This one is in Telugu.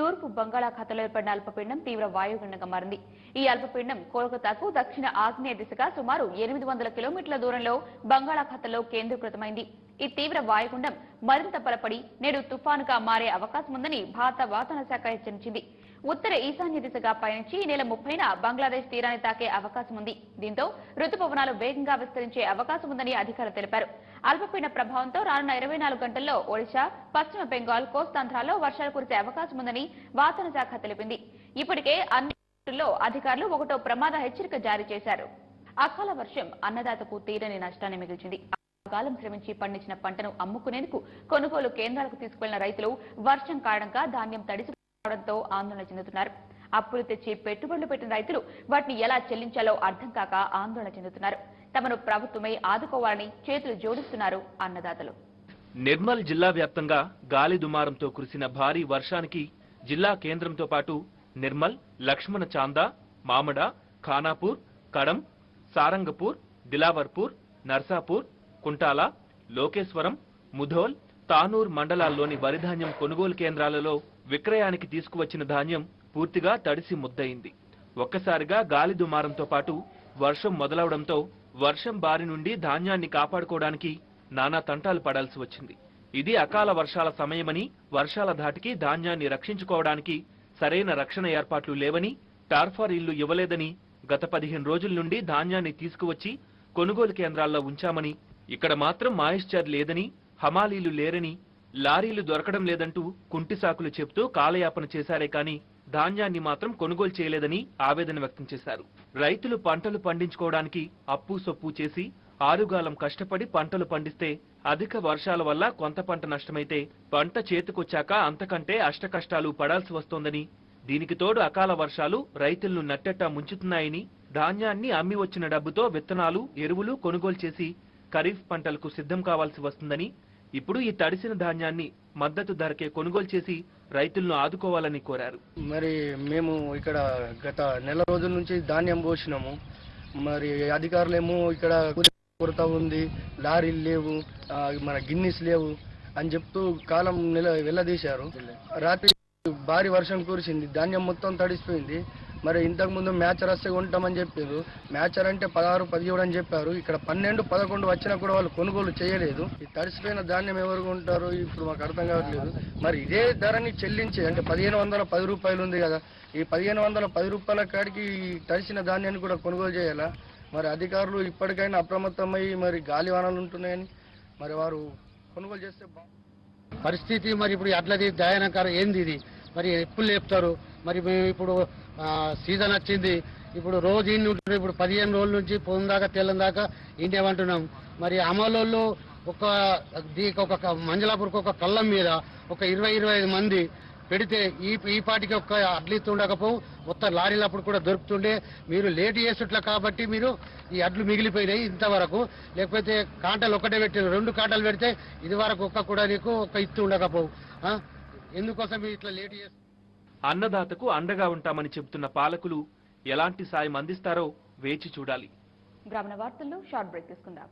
తూర్పు బంగాళాఖాతంలో ఏర్పడిన అల్పపీండం తీవ్ర వాయుగుండంగా మారింది. ఈ అల్పపీండం కోల్కతాకు దక్షిణ ఆగ్నేయ దిశగా సుమారు ఎనిమిది వందల కిలోమీటర్ల దూరంలో బంగాళాఖాతంలో కేంద్రీకృతమైంది. ఈ తీవ్ర వాయుగుండం మరింత బలపడి నేడు తుఫానుగా మారే అవకాశం ఉందని భారత వాతావరణ శాఖ హెచ్చరించింది. ఉత్తర ఈశాన్య దిశగా పయనించి ఈ నెల ముప్పైన బంగ్లాదేశ్ తీరాన్ని తాకే అవకాశం ఉంది. దీంతో రుతుపవనాలు వేగంగా విస్తరించే అవకాశం ఉందని అధికారులు తెలిపారు. అల్పపీడన ప్రభావంతో రానున్న ఇరవై నాలుగు గంటల్లో ఒడిశా పశ్చిమ బెంగాల్ కోస్తాంధ్రాల్లో వర్షాలు కురిసే అవకాశం ఉందని వాతావరణ శాఖ తెలిపింది. ఇప్పటికే అన్ని అధికారులు ఒకటో ప్రమాద హెచ్చరిక జారీ చేశారు. అకాల వర్షం అన్నదాతకు తీరని నష్టాన్ని మిగిల్చింది. కాలం శ్రమించి పండించిన పంటను అమ్ముకునేందుకు కొనుగోలు కేంద్రాలకు తీసుకువెళ్ళిన రైతులు వర్షం కారణంగా ధాన్యం తడిసిపోవడంతో ఆందోళన చెందుతున్నారు. అప్పులు తెచ్చి పెట్టుబడులు పెట్టిన రైతులు వాటిని ఎలా చెల్లించాలో అర్థం కాక ఆందోళన చెందుతున్నారు. తమను ప్రభుత్వమే ఆదుకోవాలని చేతులు జోడిస్తున్నారు అన్నదాతలు. నిర్మల్ జిల్లా వ్యాప్తంగా గాలి దుమారంతో కురిసిన భారీ వర్షానికి జిల్లా కేంద్రంతో పాటు నిర్మల్ లక్ష్మణ చాందా మామడ ఖానాపూర్ కడం సారంగపూర్ దిలావర్పూర్ నర్సాపూర్ కుంటాల లోకేశ్వరం ముధోల్ తానూర్ మండలాల్లోని వరిధాన్యం కొనుగోలు కేంద్రాలలో విక్రయానికి తీసుకువచ్చిన ధాన్యం పూర్తిగా తడిసి ముద్దయింది. ఒక్కసారిగా గాలి దుమారంతో పాటు వర్షం మొదలవడంతో వర్షం బారి నుండి ధాన్యాన్ని కాపాడుకోవడానికి నానా తంటాలు పడాల్సి వచ్చింది. ఇది అకాల వర్షాల సమయమని వర్షాల ధాటికి ధాన్యాన్ని రక్షించుకోవడానికి సరైన రక్షణ ఏర్పాట్లు లేవని టార్ఫార్ ఇల్లు ఇవ్వలేదని గత పదిహేను రోజుల నుండి ధాన్యాన్ని తీసుకువచ్చి కొనుగోలు కేంద్రాల్లో ఉంచామని ఇక్కడ మాత్రం మాయిశ్చర్ లేదని హమాలీలు లేరని లారీలు దొరకడం లేదంటూ కుంటి సాకులు చెప్తూ కాలయాపన చేశారే కానీ ధాన్యాన్ని మాత్రం కొనుగోలు చేయలేదని ఆవేదన వ్యక్తం చేశారు. రైతులు పంటలు పండించుకోవడానికి అప్పు సొప్పు చేసి ఆరుగాలం కష్టపడి పంటలు పండిస్తే అధిక వర్షాల వల్ల కొంత పంట నష్టమైతే పంట చేతికొచ్చాక అంతకంటే అష్టకష్టాలు పడాల్సి వస్తోందని దీనికి తోడు అకాల వర్షాలు రైతులను నట్టెట్టా ముంచుతున్నాయని ధాన్యాన్ని అమ్మి వచ్చిన డబ్బుతో విత్తనాలు ఎరువులు కొనుగోలు చేసి ఖరీఫ్ పంటలకు సిద్ధం కావాల్సి వస్తుందని ఇప్పుడు ఈ తడిసిన ధాన్యాన్ని మద్దతు ధరకే కొనుగోలు చేసి రైతులను ఆదుకోవాలని కోరారు. మరి మేము ఇక్కడ గత నెల రోజుల నుంచి ధాన్యం పోసినాము. మరి అధికారులేమో ఇక్కడ కొరత ఉంది లారీలు లేవు మన గిన్నీస్ లేవు అని చెప్తూ కాలం నెల వెళ్ళదీశారు రాత్రి భారీ వర్షం కురిసింది ధాన్యం మొత్తం తడిసిపోయింది. మరి ఇంతకుముందు మ్యాచ్ మ్యాచర్ వస్తే చెప్పారు. మ్యాచర్ అంటే పదహారు పదిహేడు అని చెప్పారు. ఇక్కడ పన్నెండు పదకొండు వచ్చినా కూడా వాళ్ళు కొనుగోలు చేయలేదు. ఈ తడిసిపోయిన ధాన్యం ఎవరు ఉంటారు ఇప్పుడు మాకు అర్థం కావట్లేదు. మరి ఇదే ధరని చెల్లించి అంటే పదిహేను వందల పది రూపాయలు ఉంది కదా. ఈ పదిహేను వందల పది రూపాయల కాడికి ఈ తడిసిన ధాన్యాన్ని కూడా కొనుగోలు చేయాలా? మరి అధికారులు ఇప్పటికైనా అప్రమత్తమై మరి గాలి వానలు ఉంటున్నాయని మరి వారు కొనుగోలు చేస్తే పరిస్థితి మరి ఇప్పుడు అట్లది దయానకరం ఏంది ఇది? మరి ఎప్పుడు లేపుతారు? మరి మేము ఇప్పుడు సీజన్ వచ్చింది. ఇప్పుడు రోజు ఇన్ని ఉంటుంది ఇప్పుడు పదిహేను రోజుల నుంచి పొందాక దాకా తెల్లం దాకా ఇండియా మరి అమలోళ్ళు ఒక దీనికి ఒక మంజలాపూర్కి ఒక కళ్ళం మీద ఒక ఇరవై ఇరవై ఐదు మంది పెడితే ఈ ఈ పాటికి ఒక అడ్లు ఇస్తుండకపో మొత్తం లారీలు అప్పుడు కూడా దొరుకుతుండే. మీరు లేట్ చేస్తుట్లా కాబట్టి మీరు ఈ అడ్లు మిగిలిపోయినాయి ఇంతవరకు. లేకపోతే కాంటలు ఒకటే పెట్టిన రెండు కాంటలు పెడితే ఇది వరకు ఒక్క కూడా నీకు ఒక్క ఇత్తు ఉండకపోవు. ఎందుకోసం మీరు ఇట్లా లేట్ చేస్తారు అన్నదాతకు అండగా ఉంటామని చెబుతున్న పాలకులు ఎలాంటి సాయం అందిస్తారో వేచి చూడాలి. గ్రామీణ వార్తల్లో షార్ట్ బ్రేక్ తీసుకుందాం.